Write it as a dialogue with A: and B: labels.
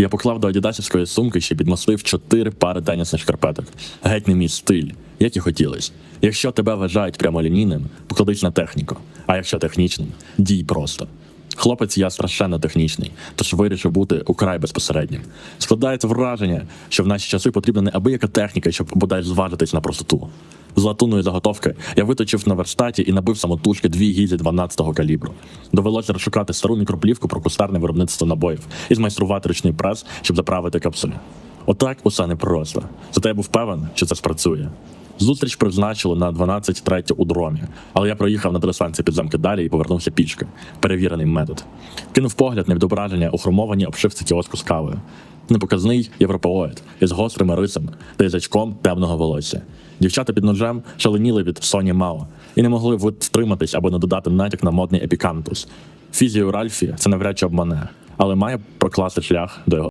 A: Я поклав до адідасівської сумки ще підмостив чотири пари тенісних шкарпеток. Геть не мій стиль, як і хотілось. Якщо тебе вважають прямолінійним, покладись на техніку. А якщо технічним, дій просто. Хлопець я страшенно технічний, тож вирішив бути украй безпосереднім. Складається враження, що в наші часи потрібна неабияка техніка, щоб бодай зважитись на простоту. З латунної заготовки я виточив на верстаті і набив самотужки дві гільзи 12-го калібру. Довелося розшукати стару мікроплівку про кустарне виробництво набоїв і змайструвати ручний прес, щоб заправити капсулі. Отак усе непросто. Зате я був певен, що це спрацює. Зустріч призначили на 12.03 у дромі, але я проїхав на три станції підземки далі і повернувся пішки. Перевірений метод. Кинув погляд на відображення у хромованій обшивці кіоску з кавою. Непоказний європеоїд із гострими рисами та язичком темного волосся. Дівчата під ножем шаленіли від Соні Мао і не могли втриматись, або не додати натяк на модний епікантус. Фізію Ральфі це навряд чи обмане, але має прокласти шлях до його.